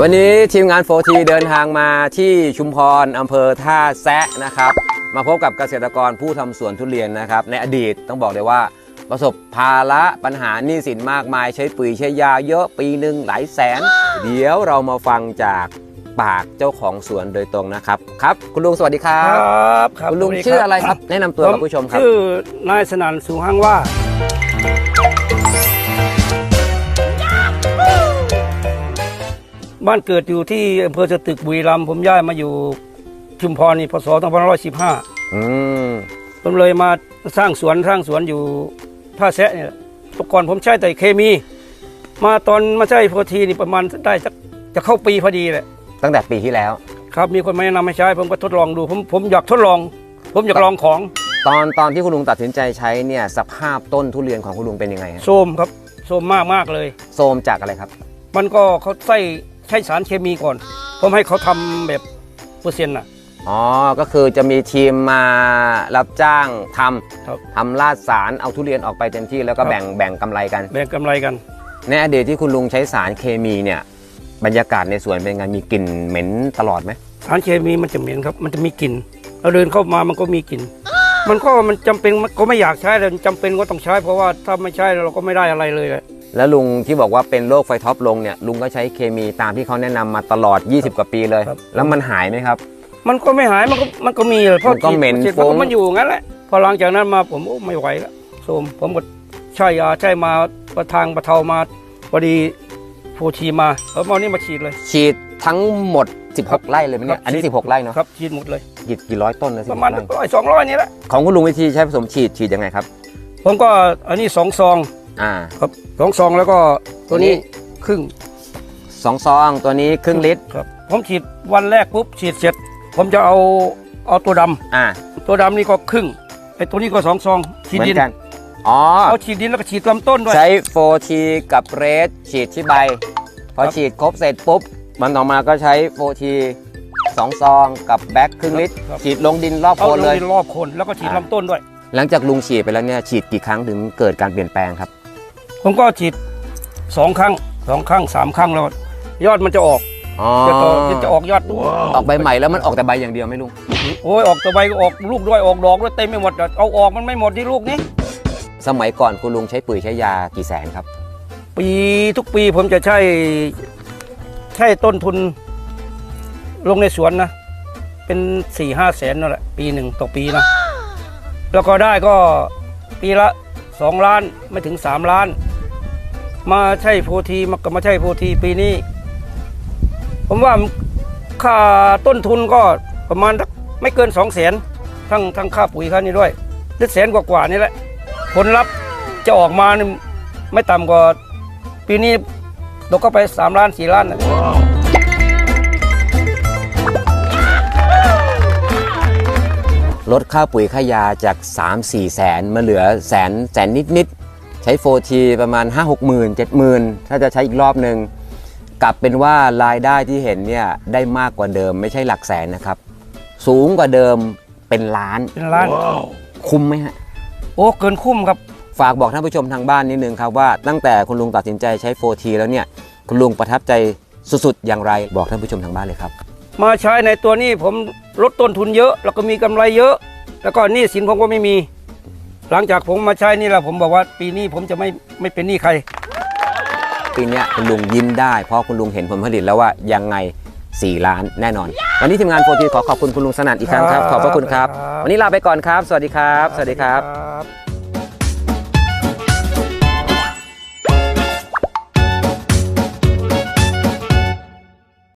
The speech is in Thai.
วันนี้ทีมงานโฟทีเดินทางมาที่ชุมพรอำเภอท่าแซะนะครับ มาพบกับเกษตรกรผู้ทำสวนทุเรียนนะครับ ในอดีตต้องบอกเลยว่า ประสบภาระปัญหาหนี้สินมากมายใช้ปุ๋ยใช้ยาเยอะปีหนึ่งหลายแสน เดี๋ยวเรามาฟังจากปากเจ้าของสวนโดยตรงนะครับ ครับ คุณลุงสวัสดีครัคบรับครับคุณลุงสวัสดีชื่ออะไรครับ แนะนำตัวกับผู้ชมครับ ชื่อนายสนั่นสุหังว่า บ้านเกิดอยู่ที่อำเภอสตึกบุรีรัมย์ผมย้ายมาอยู่ชุมพรนี่พศ2515อืมผมเลยมาสร้างสวนสร้างสวนอยู่ท่าแซะเนี่ยแหละแตก่อนผมใช้แต่เคมี มาตอนมาใช้โพธีนี่ประมาณได้จะจะเข้าปีพอดีแหละตั้งแต่ปีที่แล้ว ครับมีคนมาแนะนำให้ใช้ผมก็ทดลองดูผมผมอยากทดลอง ผมอยากลองของ ตอนตอนที่คุณลุงตัดสินใจใช้เนี่ยสภาพต้นทุเรียนของคุณลุงเป็นยังไงฮะโซมครับโซมมากมากๆเลยโซมจากอะไรครับ มันก็เขาใส่ใช้สารเคมีก่อน ผมให้เขาทำแบบเปอร์เซ็นต์น่ะ อ๋อก็คือจะมีทีมมารับจ้างทครับำทำลาดสารเอาทุเรียนออกไปเต็มที่แล้วก็ครับ แบ่งแบ่งกำไรกัน แบ่งกำไรกัน ในอดีตที่คุณลุงใช้สารเคมีเนี่ยบรรยากาศในสวนเป็นไงมีกลิ่นเหม็นตลอดไหมสารเคมีมันจะเหม็นครับ มันจะมีกลิ่นเราเดินเข้ามามันก็มีกลิ่น มันก็มันจำเป็นมันก็ไม่อยากใช้แต่จำเป็นก็ต้องใช้ เพราะว่าถ้าไม่ใช้เราก็ไม่ได้อะไรเลยแหละแล้วลุงที่บอกว่าเป็นโรคไฟท็อปลงเนี่ยลุงก็ใช้เคมีตามที่เขาแนะนำมาตลอด 20 กว่าปีเลย แล้วมันหายไหมครับ มันก็ไม่หายมันก็มันก็มีเลยเพราะมันก็เหม็นฉีดฟุ้งมันก็มันอยู่งั้นแหละพอหลังจากนั้นมาผมโอ้ไม่ไหวแล้วโทรมผมก็ใช่ยาใช่มาประทางประเทามาพอดีโฟชีมาแล้วมานี่มาฉีดเลย ฉีดทั้งหมด 16 ไร่เลยไหมเนี่ยครับอันนี้ฉีด16 ไร่เนาะครับฉีดหมดเลยกี่กี่ร้อยต้นนะประมาณ16ไร่ร้อยสองร้อยนี่แหละของคุณลุงวิธีใช้ผสมฉีดฉีดยังไงครับ ผมก็อันนี้สองซองอ่าครับสองซองแล้วก็ตัวนี้ครึ่งสองซองตัวนี้ครึ่งลิตรครับผมฉีดวันแรกปุ๊บฉีดเสร็จ ผมจะเอาเอาตัวดำอ่าตัวดำนี่ก็ครึ่งไอ้ตัวนี้ก็สองซองฉีดเหมือดินนกันอ๋อเอาฉีดดินแล้วก็ฉีดลำต้นด้วยใช้โฟทีกับเรสฉีดที่ใบพอครับฉีดครบเสร็จปุ๊บ มันออกมาก็ใช้โฟทีสองซองกับแบ็คครึ่งลิตรครับ ฉีดลงดินรอบเอาโคนลเลยงรอบโคนแล้วก็ฉีดอ่า ลำต้นด้วย หลังจากลุงฉีดไปแล้วเนี่ยฉีดกี่ครั้งถึงเกิดการเปลี่ยนแปลงครับ ผมก็ฉีดสองครั้งสองครั้งสามครั้งแล้ว ยอดมันจะออกอ๋อจะต่อจะออกยอดด้วยออกใบใหม่แล้วมันออกแต่ใบอย่างเดียวไหม่ลุง โอ้ยออกตัวใบก็ออกลูกด้วยออกดอกด้วยเต็มไม่หมดเอาออกมันไม่หมดที่ลูกนี้ สมัยก่อนคุณลุงใช้ปุ๋ยใช้ยากี่แสนครับ ปีทุกปีผมจะใช้ ใช้ต้นทุนลงในสวนนะ เป็นสี่ห้าแสนนั่นแหละ ปีหนึ่งต่อปีนะ แล้วก็ได้ก็ปีละสองล้านไม่ถึงสามล้าน มาใช่โพธีมาก็มาใช่โพธีปีนี้ ผมว่าค่าต้นทุนก็ประมาณสักไม่เกินสองแสนทั้งทั้งค่าปุ๋ยค่านี้ด้วยหรือแสนกว่าๆนี่แหละ ผลลัพธ์จะออกมานี่ไม่ต่ำกว่าปีนี้ เราก็ไปสามล้านสี่ล้านนะลดค่าปุ๋ยค่ายาจาก 3 4 แสนมาเหลือแสนแสนนิดๆใช้โฟทีประมาณ 5 6 0 0 0 0 7 0 0 0ถ้าจะใช้อีกรอบหนึ่งกลับเป็นว่ารายได้ที่เห็นเนี่ยได้มากกว่าเดิมไม่ใช่หลักแสนนะครับ สูงกว่าเดิมเป็นล้านเป็นล้าน คุ้มไหมฮะ โอ้ เกินคุ้มครับ ฝากบอกท่านผู้ชมทางบ้านนิดนึงครับว่าตั้งแต่คุณลุงตัดสินใจใช้โฟทีแล้วเนี่ยคุณลุงประทับใจสุดๆ อย่างไรบอกท่านผู้ชมทางบ้านเลยครับ มาใช้ในตัวนี้ผมลดต้นทุนเยอะ แล้วก็มีกำไรเยอะ แล้วก็หนี้สินผมก็ไม่มี หลังจากผมมาใช้นี่แหละผมบอกว่าปีนี้ผมจะไม่ไม่เป็นหนี้ใคร ปีเนี้ยคุณลุงยิ้มได้เพราะคุณลุงเห็นผลผลิตแล้วว่ายังไง 4 ล้านแน่นอน วันนี้ทีมงานโฟทีขอขอบคุณคุณลุงสนั่นอีกครั้งครับขอบพระคุณครับ วันนี้ลาไปก่อนครับ สวัสดีครับ สวัสดีครับครับ